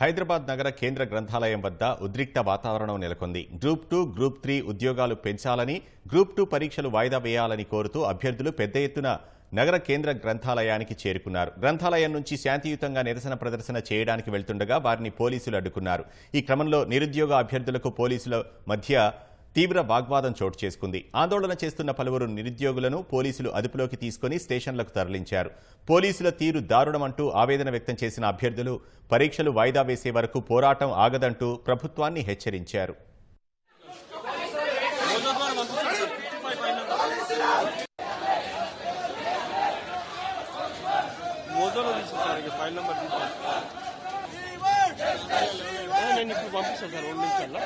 హైదరాబాద్ నగర కేంద్ర గ్రంథాలయం వద్ద ఉద్రిక్త వాతావరణం నెలకొంది. గ్రూప్ టూ గ్రూప్ త్రీ ఉద్యోగాలు పెంచాలని గ్రూప్ టూ పరీక్షలు వాయిదా వేయాలని కోరుతూ అభ్యర్థులు పెద్ద ఎత్తున నగర కేంద్ర గ్రంథాలయానికి చేరుకున్నారు. గ్రంథాలయం నుంచి శాంతియుతంగా నిరసన ప్రదర్శన చేయడానికి వెళ్తుండగా వారిని పోలీసులు అడ్డుకున్నారు. ఈ క్రమంలో నిరుద్యోగ అభ్యర్థులకు పోలీసుల మధ్య తీవ్ర వాగ్వాదం చోటు చేసుకుంది. ఆందోళన చేస్తున్న పలువురు నిరుద్యోగులను పోలీసులు అదుపులోకి తీసుకుని స్టేషన్లకు తరలించారు. పోలీసుల తీరు దారుణమంటూ ఆవేదన వ్యక్తం చేసిన అభ్యర్థులు పరీక్షలు వాయిదా వేసే వరకు పోరాటం ఆగదంటూ ప్రభుత్వాన్ని హెచ్చరించారు. ఫైల్ నెంబర్ నేను ఇప్పుడు పంపిస్తాను సార్ రెండు నిమిషాల్లో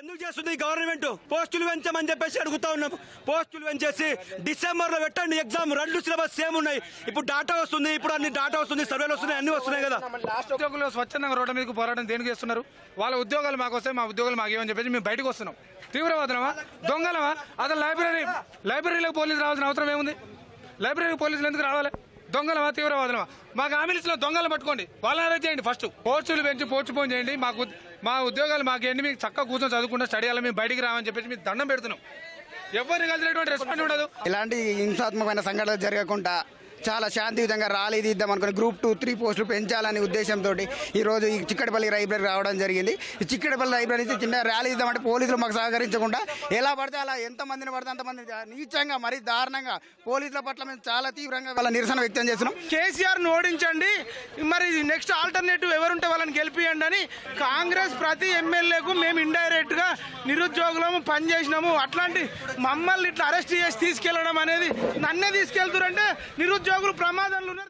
ఎందుకు చేస్తుంది గవర్నమెంట్ పోస్టులు పెంచమని చెప్పేసి అడుగుతా ఉన్నాం. పోస్టులు పెంచేసి డిసెంబర్లో పెట్టండి ఎగ్జామ్. రెండు సిలబస్ సేమ్ ఉన్నాయి. ఇప్పుడు డాటా వస్తుంది ఇప్పుడు అన్ని డాటా వస్తుంది సర్వేలు వస్తున్నాయి అన్ని వస్తున్నాయి కదా. ఉద్యోగులు స్వచ్ఛందంగా రోడ్డు మీదకి పోరాటం దేనికి చేస్తున్నారు? వాళ్ళ ఉద్యోగాలు మాకు వస్తాయి మా ఉద్యోగాలు మాకు ఏమని చెప్పేసి మేము బయటకు వస్తున్నాం. తీవ్రవాదనమా దొంగలమా? అసలు లైబ్రరీ లైబ్రరీలకు పోలీసులు రావాల్సిన అవసరం ఏముంది? లైబ్రరీకి పోలీసులు ఎందుకు రావాలి? దొంగలమా తీవ్రవాదనమా మాకు ఆంబులెన్స్లో దొంగలు పట్టుకోండి. వాళ్ళని అరెస్ట్ చేయండి ఫస్ట్ పోస్టులు పెంచి పోస్టుపోన్ చేయండి. మాకు మా ఉద్యోగాలు మాకు మీకు చక్కగా కూర్చొని చదువుకుంటా స్టడీ అలా మేము బయటికి రామని చెప్పేసి మీకు దండం పెడుతున్నాం. ఎవరిని కలిసినటువంటి రెస్పాండ్ ఉండదు. ఇలాంటి హింసాత్మకమైన సంఘటనలు జరగకుండా చాలా శాంతియుతంగా ర్యాలీ తీద్దాం అనుకుని గ్రూప్ టూ త్రీ పోస్టులు పెంచాలనే ఉద్దేశంతో ఈరోజు ఈ చిక్కడపల్లి లైబ్రరీ రావడం జరిగింది. ఈ చిక్కడపల్లి లైబ్రరీ నుంచి చిన్న ర్యాలీ ఇద్దామంటే పోలీసులు మాకు సహకరించకుండా ఎలా పడితే అలా ఎంతమందిని పడితే అంతమంది నీచంగా మరీ దారుణంగా పోలీసుల పట్ల మేము చాలా తీవ్రంగా వాళ్ళ నిరసన వ్యక్తం చేస్తున్నాం. కేసీఆర్ను ఓడించండి. మరి నెక్స్ట్ ఆల్టర్నేటివ్ ఎవరుంటే వాళ్ళని గెలిపియండి అని కాంగ్రెస్ ప్రతి ఎమ్మెల్యేకు మేము ఇండైరెక్ట్గా నిరుద్యోగులము పనిచేసినాము. అట్లాంటి మమ్మల్ని ఇట్లా అరెస్ట్ చేసి తీసుకెళ్ళడం అనేది నన్నే తీసుకెళ్తారంటే నిరుద్యోగులు ప్రమాదంలో ఉన్నారు.